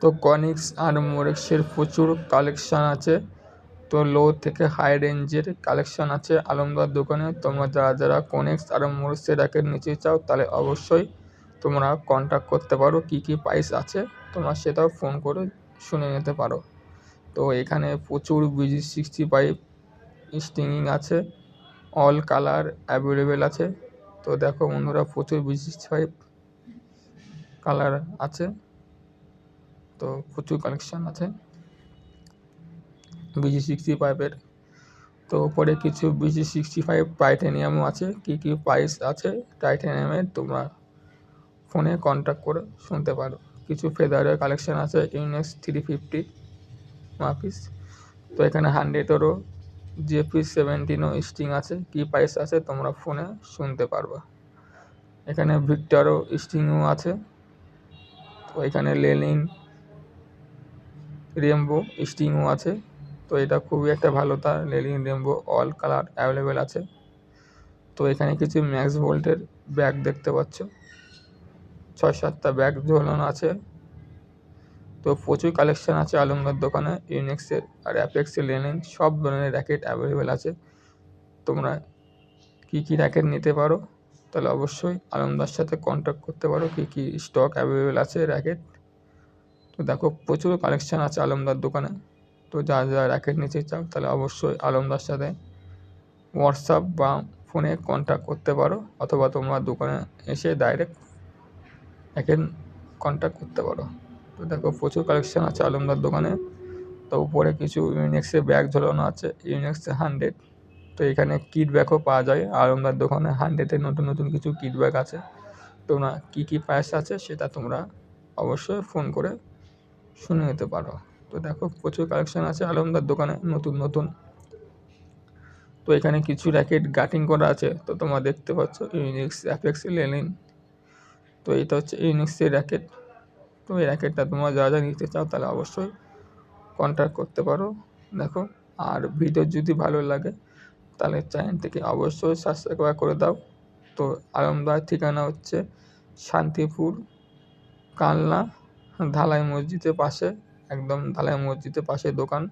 তো কনিক্স আর মোরেক্সের প্রচুর কালেকশান আছে। তো লো থেকে হাই রেঞ্জের কালেকশান আছে আলমদার দোকানে। তোমরা যারা যারা কনিক্স আর মোরেক্সের র্যাকেট নিতে চাও, তাহলে অবশ্যই তোমরা কন্ট্যাক্ট করতে পারো, কী কী প্রাইস আছে, তোমরা সেটাও ফোন করে শুনে নিতে পারো। তো এখানে প্রচুর বিজি সিক্সটি ফাইভ স্টিংইং আছে অল কালার অ্যাভেলেবেল আছে। তো দেখো বন্ধুরা, প্রচুর বিজি সিক্সটি ফাইভ কালার আছে। তো প্রচুর কালেকশান আছে। বিজি সিক্সটি ফাইভের তো ওপরে কিছু বিজি সিক্সটি ফাইভ টাইটেনিয়ামও আছে। কী কী প্রাইস আছে টাইটেনিয়ামের তোমরা ফোনে কন্ট্যাক্ট করে শুনতে পারো। কিছু ফেদারের কালেকশান আছে ইউনেক্স থ্রি ফিফটি মাপিস তো এখানে হান্ড্রেডেরও জেপি সেভেন্টিনও স্টিং আছে। কী প্রাইস আছে তোমরা ফোনে শুনতে পারবা। এখানে ভিক্টরও স্টিংও আছে। তো এখানে লেলিন রেমবো স্টিংও আছে। তো এটা খুবই একটা ভালো তার। Li Ning rainbow all colour available আছে। তো এখানে কিছু ম্যাক্স ভোল্টের ব্যাগ দেখতে পাচ্ছ। ছয় সাতটা ব্যাগ ঝোলানো আছে। তো প্রচুর কালেকশান আছে আলমদার দোকানে। ইউনিক্সের আর অ্যাপেক্সের লেনিন সব ধরনের র্যাকেট অ্যাভেলেবেল আছে। তোমরা কী কী র্যাকেট নিতে পারো, তাহলে অবশ্যই আলমদার সাথে কন্ট্যাক্ট করতে পারো। কী কী স্টক অ্যাভেলেবেল আছে র্যাকেট তো দেখো প্রচুর কালেকশান আছে আলমদার দোকানে। তো যা যা র্যাকেট নিতে চাও তাহলে অবশ্যই আলমদার সাথে হোয়াটসঅ্যাপ বা ফোনে কন্ট্যাক্ট করতে পারো, অথবা তোমরা দোকানে এসে ডাইরেক্ট র্যাকেট কন্ট্যাক্ট করতে পারো। তো দেখো প্রচুর কালেকশান আছে আলমদার দোকানে। তো উপরে কিছু ইউনিক্সের ব্যাগ ঝোলানো আছে ইউনিক্সে হান্ড্রেড তো এখানে কিট ব্যাগও পাওয়া যায়, আলমদার দোকানে হান্ড্রেডের নতুন নতুন কিছু কিট ব্যাগ আছে। তোমরা কী কী প্রাইস আছে সেটা তোমরা অবশ্যই ফোন করে শুনে নিতে পারো। তো দেখো, প্রচুর কালেকশান আছে। আলমদার দোকানে নতুন নতুন। তো এখানে কিছু র্যাকেট গাটিং করা আছে। তো তোমরা দেখতে পাচ্ছ ইউনিক্স অ্যাপেক্স লেনিন তো এটা হচ্ছে ইউনিক্সের র্যাকেট তো এই র্যাকেটটা তোমরা যা যা নিতে চাও, তাহলে অবশ্যই কন্ট্যাক্ট করতে পারো। দেখো, আর ভিডিও যদি ভালো লাগে, তাহলে চ্যানেলটিকে অবশ্যই সাবস্ক্রাইব করে দাও। তো আলমদার ঠিকানা হচ্ছে শান্তিপুর, কালনা ঢালাই মসজিদের পাশে একদম ঢালাই মসজিদের পাশে দোকান।